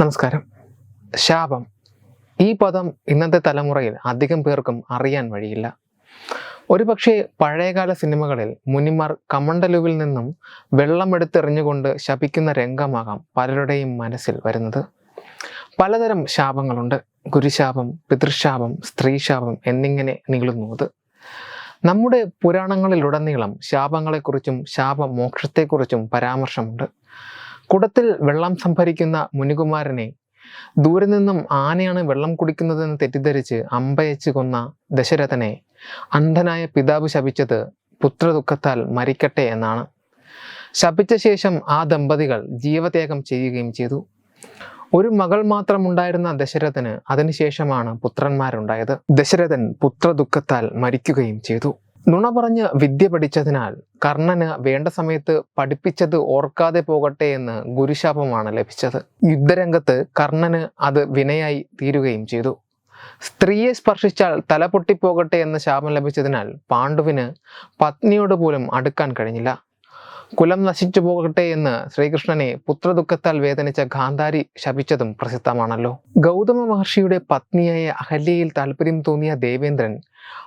നമസ്കാരം. ശാപം. ഈ പദം ഇന്നത്തെ തലമുറയിൽ അധികം പേർക്കും അറിയാൻ വഴിയില്ല. ഒരുപക്ഷെ പഴയകാല സിനിമകളിൽ മുനിമാർ കമണ്ടലുവിൽ നിന്നും വെള്ളമെടുത്തെറിഞ്ഞുകൊണ്ട് ശപിക്കുന്ന രംഗമാകാം പലരുടെയും മനസ്സിൽ വരുന്നത്. പലതരം ശാപങ്ങളുണ്ട്. ഗുരുശാപം പിതൃശാപം സ്ത്രീശാപം എന്നിങ്ങനെ നീളുന്നു അത്. നമ്മുടെ പുരാണങ്ങളിലുടനീളം ശാപങ്ങളെക്കുറിച്ചും ശാപമോക്ഷത്തെക്കുറിച്ചും പരാമർശമുണ്ട്. കുടത്തിൽ വെള്ളം സംഭരിക്കുന്ന മുനികുമാരനെ ദൂരെ നിന്നും ആനയാണ് വെള്ളം കുടിക്കുന്നതെന്ന് തെറ്റിദ്ധരിച്ച് അമ്പയച്ച് കൊന്ന ദശരഥനെ അന്ധനായ പിതാവ് ശപിച്ചത് പുത്രദുഃഖത്താൽ മരിക്കട്ടെ എന്നാണ്. ശപിച്ച ശേഷം ആ ദമ്പതികൾ ജീവത്യാഗം ചെയ്യുകയും ചെയ്തു. ഒരു മകൾ മാത്രം മാത്രമുണ്ടായിരുന്ന ദശരഥന് അതിനുശേഷമാണ് പുത്രന്മാരുണ്ടായത്. ദശരഥൻ പുത്രദുഃഖത്താൽ മരിക്കുകയും ചെയ്തു. നുണ പറഞ്ഞ് വിദ്യ പഠിച്ചതിനാൽ കർണന് വേണ്ട സമയത്ത് പഠിപ്പിച്ചത് ഓർക്കാതെ പോകട്ടെ എന്ന് ഗുരുശാപമാണ് ലഭിച്ചത്. യുദ്ധരംഗത്ത് കർണന് അത് വിനയായി തീരുകയും ചെയ്തു. സ്ത്രീയെ സ്പർശിച്ചാൽ തല പൊട്ടിപ്പോകട്ടെ എന്ന ശാപം ലഭിച്ചതിനാൽ പാണ്ഡുവിന് പത്നിയോട് പോലും അടുക്കാൻ കഴിഞ്ഞില്ല. കുലം നശിച്ചു പോകട്ടെ എന്ന് ശ്രീകൃഷ്ണനെ പുത്രദുഃഖത്താൽ വേദനിച്ച ഗാന്ധാരി ശപിച്ചതും പ്രസിദ്ധമാണല്ലോ. ഗൗതമ മഹർഷിയുടെ പത്നിയായ അഹല്യയിൽ താല്പര്യം തോന്നിയ ദേവേന്ദ്രൻ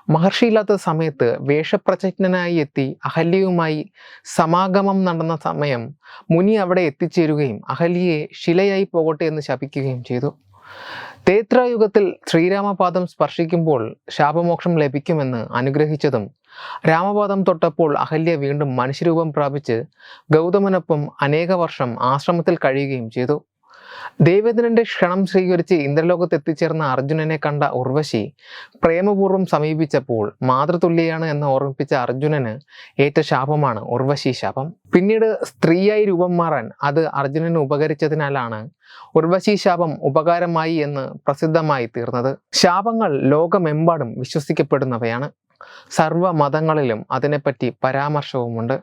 മഹർഷിയില്ലാത്ത സമയത്ത് വേഷപ്രചജ്ഞനായി എത്തി അഹല്യയുമായി സമാഗമം നടന്ന സമയം മുനി അവിടെ എത്തിച്ചേരുകയും അഹല്യയെ ശിലയായി പോകട്ടെ എന്ന് ശപിക്കുകയും ചെയ്തു. തേത്രായുഗത്തിൽ ശ്രീരാമപാദം സ്പർശിക്കുമ്പോൾ ശാപമോക്ഷം ലഭിക്കുമെന്ന് അനുഗ്രഹിച്ചതും രാമപാദം തൊട്ടപ്പോൾ അഹല്യ വീണ്ടും മനുഷ്യരൂപം പ്രാപിച്ച് ഗൗതമനൊപ്പം അനേക വർഷം ആശ്രമത്തിൽ കഴിയുകയും ചെയ്തു. ദേവേന്ദ്രന്റെ ക്ഷണം സ്വീകരിച്ച് ഇന്ദ്രലോകത്ത് എത്തിച്ചേർന്ന അർജുനനെ കണ്ട ഉർവശി പ്രേമപൂർവം സമീപിച്ചപ്പോൾ മാതൃതുല്യാണ് എന്ന് ഓർമ്മിപ്പിച്ച അർജുനന് ഏറ്റ ശാപമാണ് ഉർവശി ശാപം. പിന്നീട് സ്ത്രീയായി രൂപം മാറാൻ അത് അർജുനന് ഉപകരിച്ചതിനാലാണ് ഉർവശി ശാപം ഉപകാരമായി എന്ന് പ്രസിദ്ധമായി തീർന്നത്. ശാപങ്ങൾ ലോകമെമ്പാടും വിശ്വസിക്കപ്പെടുന്നവയാണ്. സർവ മതങ്ങളിലും അതിനെപ്പറ്റി പരാമർശവുമുണ്ട്.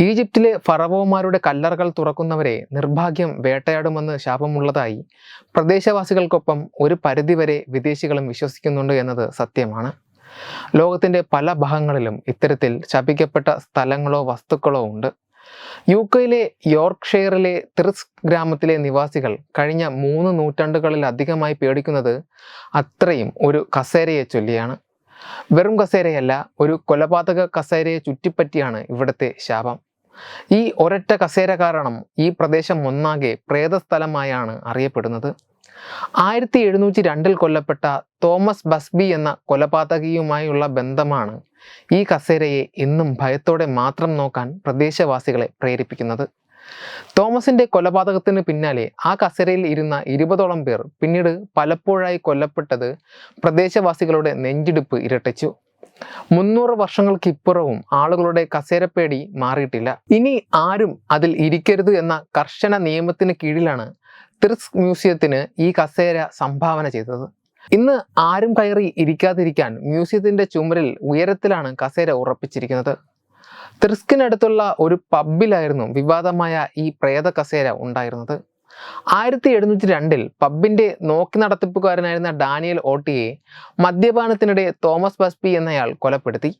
ഈജിപ്തിലെ ഫറവോമാരുടെ കല്ലറകൾ തുറക്കുന്നവരെ നിർഭാഗ്യം വേട്ടയാടുമെന്ന് ശാപമുള്ളതായി പ്രദേശവാസികൾക്കൊപ്പം ഒരു പരിധിവരെ വിദേശികളും വിശ്വസിക്കുന്നുണ്ട് എന്നത് സത്യമാണ്. ലോകത്തിന്റെ പല ഭാഗങ്ങളിലും ഇത്തരത്തിൽ ശപിക്കപ്പെട്ട സ്ഥലങ്ങളോ വസ്തുക്കളോ ഉണ്ട്. യു കെയിലെ യോർക്ക്ഷെയറിലെ തിർസ് ഗ്രാമത്തിലെ നിവാസികൾ കഴിഞ്ഞ മൂന്ന് നൂറ്റാണ്ടുകളിലധികമായി പേടിക്കുന്നത് അത്രയും ഒരു കസേരയെ ചൊല്ലിയാണ് വെറും കസേരയല്ല ഒരു കൊലപാതക കസേരയെ ചുറ്റിപ്പറ്റിയാണ് ഇവിടുത്തെ ശാപം. ഈ ഒരൊറ്റ കസേര കാരണം ഈ പ്രദേശം ഒന്നാകെ പ്രേതസ്ഥലമായാണ് അറിയപ്പെടുന്നത്. ആയിരത്തി എഴുന്നൂറ്റി രണ്ടിൽ കൊല്ലപ്പെട്ട തോമസ് ബസ്ബി എന്ന കൊലപാതകിയുമായുള്ള ബന്ധമാണ് ഈ കസേരയെ ഇന്നും ഭയത്തോടെ മാത്രം നോക്കാൻ പ്രദേശവാസികളെ പ്രേരിപ്പിക്കുന്നത്. തോമസിന്റെ കൊലപാതകത്തിന് പിന്നാലെ ആ കസേരയിൽ ഇരുന്ന ഇരുപതോളം പേർ പിന്നീട് പലപ്പോഴായി കൊല്ലപ്പെട്ടത് പ്രദേശവാസികളുടെ നെഞ്ചിടിപ്പ് ഇരട്ടിച്ചു. മുന്നൂറ് വർഷങ്ങൾക്ക് ഇപ്പുറവും ആളുകളുടെ കസേരപ്പേടി മാറിയിട്ടില്ല. ഇനി ആരും അതിൽ ഇരിക്കരുത് എന്ന കർശന നിയമത്തിന് കീഴിലാണ് തിർസ് മ്യൂസിയത്തിന് ഈ കസേര സംഭാവന ചെയ്തത്. ഇന്ന് ആരും കയറി ഇരിക്കാതിരിക്കാൻ മ്യൂസിയത്തിന്റെ ചുമരിൽ ഉയരത്തിലാണ് കസേര ഉറപ്പിച്ചിരിക്കുന്നത്. തിർസ്കിനടുത്തുള്ള ഒരു പബ്ബിലായിരുന്നു വിവാദമായ ഈ പ്രേത കസേര ഉണ്ടായിരുന്നത്. ആയിരത്തി എഴുന്നൂറ്റി രണ്ടിൽ പബ്ബിന്റെ നോക്കി നടത്തിപ്പുകാരനായിരുന്ന ഡാനിയൽ ഓട്ടിയെ മദ്യപാനത്തിനിടെ തോമസ് ബസ്പി എന്നയാൾ കൊലപ്പെടുത്തി.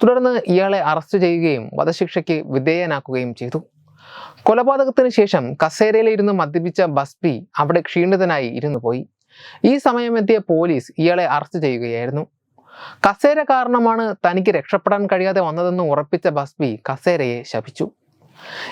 തുടർന്ന് ഇയാളെ അറസ്റ്റ് ചെയ്യുകയും വധശിക്ഷയ്ക്ക് വിധേയനാക്കുകയും ചെയ്തു. കൊലപാതകത്തിന് ശേഷം കസേരയിലിരുന്ന് മദ്യപിച്ച ബസ്പി അവിടെ ക്ഷീണിതനായി ഇരുന്നു പോയി ഈ സമയമെത്തിയ പോലീസ് ഇയാളെ അറസ്റ്റ് ചെയ്യുകയായിരുന്നു. കസേര കാരണമാണ് തനിക്ക് രക്ഷപ്പെടാൻ കഴിയാതെ വന്നതെന്ന് ഉറപ്പിച്ച ബസ്ബി കസേരയെ ശപിച്ചു.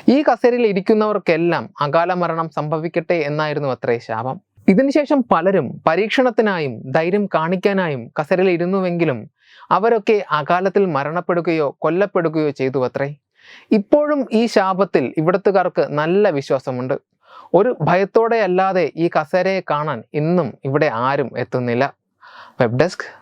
ഈ കസേരയിൽ ഇരിക്കുന്നവർക്കെല്ലാം അകാല മരണം സംഭവിക്കട്ടെ എന്നായിരുന്നു അത്രേ ശാപം. ഇതിനുശേഷം പലരും പരീക്ഷണത്തിനായും ധൈര്യം കാണിക്കാനായും കസേരയിൽ ഇരുന്നുവെങ്കിലും അവരൊക്കെ അകാലത്തിൽ മരണപ്പെടുകയോ കൊല്ലപ്പെടുകയോ ചെയ്തു അത്രേ. ഇപ്പോഴും ഈ ശാപത്തിൽ ഇവിടത്തുകാർക്ക് നല്ല വിശ്വാസമുണ്ട്. ഒരു ഭയത്തോടെ അല്ലാതെ ഈ കസേരയെ കാണാൻ ഇന്നും ഇവിടെ ആരും എത്തുന്നില്ല. Web desk